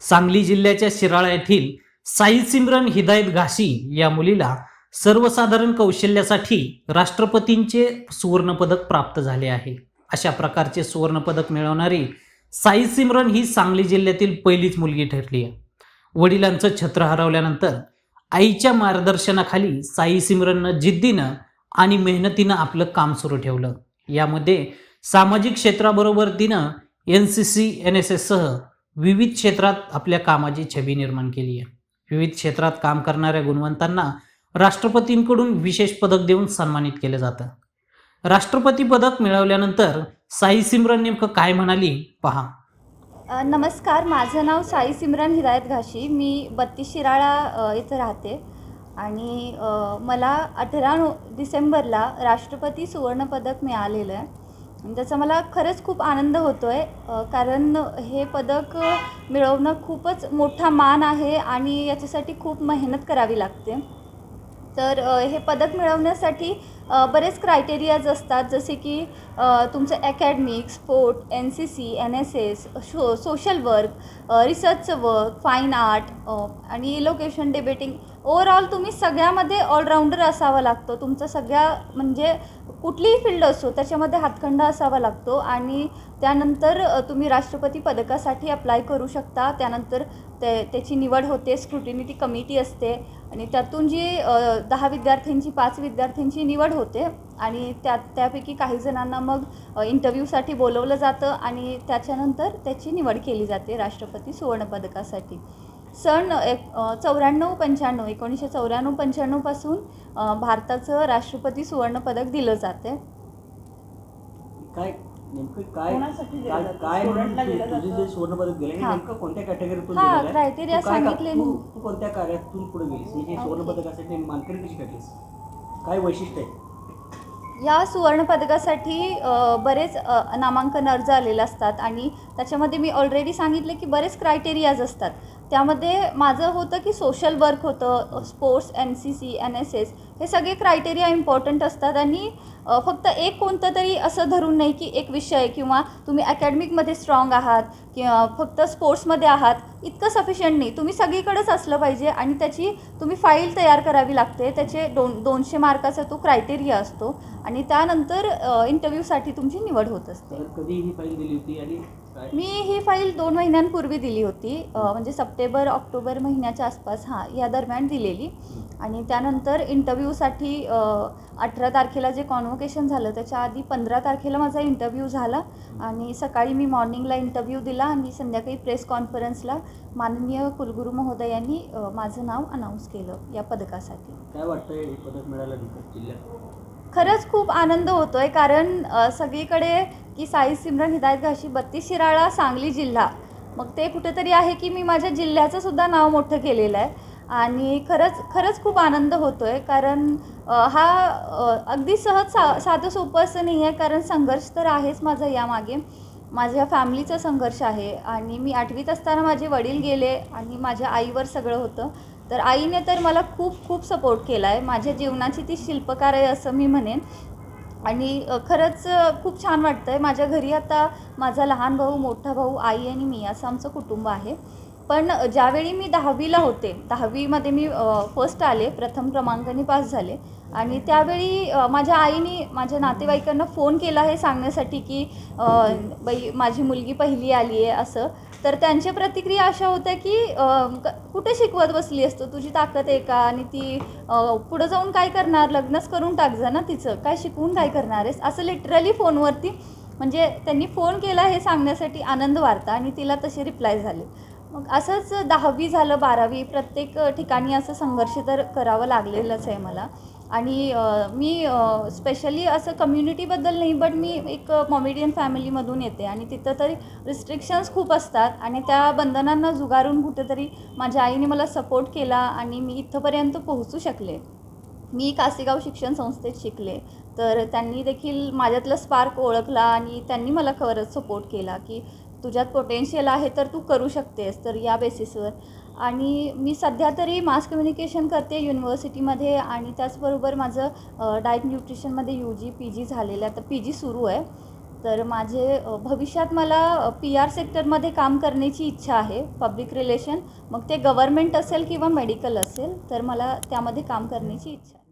सांगली जिल्ह्याच्या शिराळा येथील साई सिमरन हिदायत घाशी या मुलीला सर्वसाधारण कौशल्यासाठी राष्ट्रपतींचे सुवर्णपदक प्राप्त झाले आहे. अशा प्रकारचे सुवर्णपदक मिळवणारी साई सिमरन ही सांगली जिल्ह्यातील पहिलीच मुलगी ठरली आहे. वडिलांचं छत्र हरवल्यानंतर आईच्या मार्गदर्शनाखाली साई सिमरननं जिद्दीनं आणि मेहनतीनं आपलं काम सुरू ठेवलं. यामध्ये सामाजिक क्षेत्राबरोबर तिनं N C C N S एससह विविध क्षेत्रात आपल्या कामाची छबी निर्माण केली आहे. विविध क्षेत्रात काम करणाऱ्या गुणवंतांना राष्ट्रपतींकडून विशेष पदक देऊन सन्मानित केलं जातं. राष्ट्रपती पदक मिळवल्यानंतर साई सिमरन नेमकं काय म्हणाली पहा. नमस्कार माझं नाव साई सिमरन हिदायत घाशी. मी बत्तीस शिराळा इथं राहते. आणि मला अठरा नो डिसेंबरला राष्ट्रपती सुवर्णपदक मिळालेलं आहे. ज्याचा त्याचा मला खरंच खूप आनंद होतो आहे कारण हे पदक मिळवणं खूपच मोठा मान आहे आणि याच्यासाठी खूप मेहनत करावी लागते. तर हे पदक मिळवण्यासाठी बरेच क्रायटेरियाज असतात जसे की तुमचं academic sport N C C N S S show social work रिसर्चचं work fine art आणि लोकेशन डिबेटिंग ओवरऑल तुम्ही सगळ्यामध्ये ऑलराऊंडर असावा लागतो. तुमचं सगळ्या म्हणजे कुठलीही फील्ड असो त्याच्यामध्ये हातखंडा असावा लागतो आणि त्यानंतर तुम्ही राष्ट्रपती पदकासाठी अप्लाय करू शकता. त्यानंतर ते त्याची निवड होते स्क्रुटिनिटी कमिटी असते आणि त्यातून जी दहा विद्यार्थ्यांची पाच विद्यार्थ्यांची निवड होते आणि त्या त्यापैकी काही जणांना मग इंटरव्ह्यूसाठी बोलवलं जातं आणि त्याच्यानंतर त्याची निवड केली जाते राष्ट्रपती सुवर्णपदकासाठी सन एक चौऱ्याण्णव पंच्याण्णव एकोणीसशे चौऱ्याण्णव पंच्याण्णवपासून भारताचं राष्ट्रपती सुवर्णपदक दिलं जाते काय नेमकं काय तुझे? जे सुवर्णपदक हे हा. नेमकं कोणत्या कॅटेगरीतून हा, दिलेलं आहे? criteria तू काय का- सांगितले तू मी. तू कोणत्या कार्यातून पुढे गेलीस म्हणजे. सुवर्णपदकासाठी मानकरी कशी काय वैशिष्ट्य आहे या सुवर्णपदकासाठी अ, बरेच अ, नामांकन अर्ज आलेले असतात आणि त्याच्यामध्ये मी ऑलरेडी सांगितले की बरेच क्रायटेरियाज असतात त्यामध्ये माझं होतं की सोशल वर्क होतं sports N C C N S S हे सगळे क्रायटेरिया इम्पॉर्टंट असतात आणि फक्त एक कोणतं तरी असं धरून नाही की एक विषय किंवा तुम्ही अकॅडमिकमध्ये स्ट्रॉंग आहात किंवा फक्त स्पोर्ट्समध्ये आहात इतकं सफिशियंट नाही. तुम्ही सगळीकडेच असलं पाहिजे आणि त्याची तुम्ही फाईल तयार करावी लागते. त्याचे दोन दोनशे मार्काचा तो क्रायटेरिया असतो आणि त्यानंतर इंटरव्ह्यूसाठी तुमची निवड होत असते. तर कधी ही फाईल दिली होती आणि काय? मी ही फाईल दोन महिन्यांपूर्वी दिली होती. म्हणजे सप्टेंबर ऑक्टोबर महिन्याच्या आसपास हां या दरम्यान दिलेली. आणि त्यानंतर इंटरव्ह्यूसाठी अठरा तारखेला जे कॉन्व्होकेशन झालं त्याच्या आधी पंधरा तारखेला माझा इंटरव्ह्यू झाला. आणि सकाळी मी मॉर्निंगला इंटरव्ह्यू दिला आणि संध्याकाळी प्रेस कॉन्फरन्सला माननीय कुलगुरू महोदयांनी माझं नाव अनाऊन्स केलं या पदकासाठी. काय वाटतंय हे पदक जिल्ह्यात? खरंच खूप आनंद होतो आहे कारण सगळीकडे की साई सिमरन हिदायत घाशी बत्तीस शिराळा सांगली जिल्हा. मग ते कुठेतरी आहे की मी माझ्या जिल्ह्याचं सुद्धा नाव मोठं केलेलं आहे. आणि खरंच खरंच खूप आनंद होतो आहे कारण हा अगदी सहज सा साधं सोपं असं नाही आहे. कारण संघर्ष तर आहेच माझा यामागे. माझ्या फॅमिलीचा संघर्ष आहे. आणि मी आठवीत असताना माझे वडील गेले आणि माझ्या आईवर सगळं होतं. तर आईने तर मला खूप खूप सपोर्ट केला आहे माझ्या जीवनाची ती शिल्पकार आहे असं मी म्हणेन. आणि खरंच खूप छान वाटतं आहे माझ्या घरी आता माझा लहान भाऊ मोठा भाऊ आई आणि मी असं आमचं कुटुंब आहे. पण ज्यावेळी मी दहावीला होते दहावीमध्ये मी फर्स्ट आले प्रथम क्रमांकाने पास झाले. आणि त्यावेळी माझ्या आईने माझ्या नातेवाईकांना फोन केला हे सांगण्यासाठी की बाई माझी मुलगी पहिली आली आहे असं. तर त्यांच्या प्रतिक्रिया अशा होत्या की कुठे शिकवत बसली असतो तुझी ताकद आहे का? आणि ती पुढं जाऊन काय करणार? लग्नच करून टाक जा ना तिचं. काय शिकवून काय करणार आहेस? असं लिटरली फोनवरती म्हणजे त्यांनी फोन केला हे सांगण्यासाठी आनंद वार्ता आणि तिला तसे रिप्लाय झाले. मग असंच दहावी झालं बारावी प्रत्येक ठिकाणी असं संघर्ष तर करावं लागलेलंच आहे मला. आणि मी स्पेशली असं कम्युनिटीबद्दल नाही बट मी एक मॉमेडियन फॅमिलीमधून येते आणि तिथं तरी रिस्ट्रिक्शन्स खूप असतात आणि त्या बंधनांना जुगारून कुठेतरी माझ्या आईने मला सपोर्ट केला आणि मी इथंपर्यंत पोहोचू शकले. मी कासेगाव शिक्षण संस्थेत शिकले. तर त्यांनी देखील माझ्यातलं स्पार्क ओळखला आणि त्यांनी मला खरंच सपोर्ट केला की तुझ्यात पोटेन्शियल आहे तर तू करू शकतेस तर या बेसिसवर आणि मी सध्या तरी मास कम्युनिकेशन करते युनिव्हर्सिटीमध्ये आणि त्याचबरोबर माझं डाएट न्यूट्रिशनमध्ये यू जी पी जी झालेलं आहे. तर पी जी सुरू आहे. तर माझे भविष्यात मला पी आर सेक्टरमध्ये काम करण्याची इच्छा आहे पब्लिक रिलेशन मग ते गव्हर्मेंट असेल किंवा मेडिकल असेल तर मला त्यामध्ये काम करण्याची इच्छा आहे.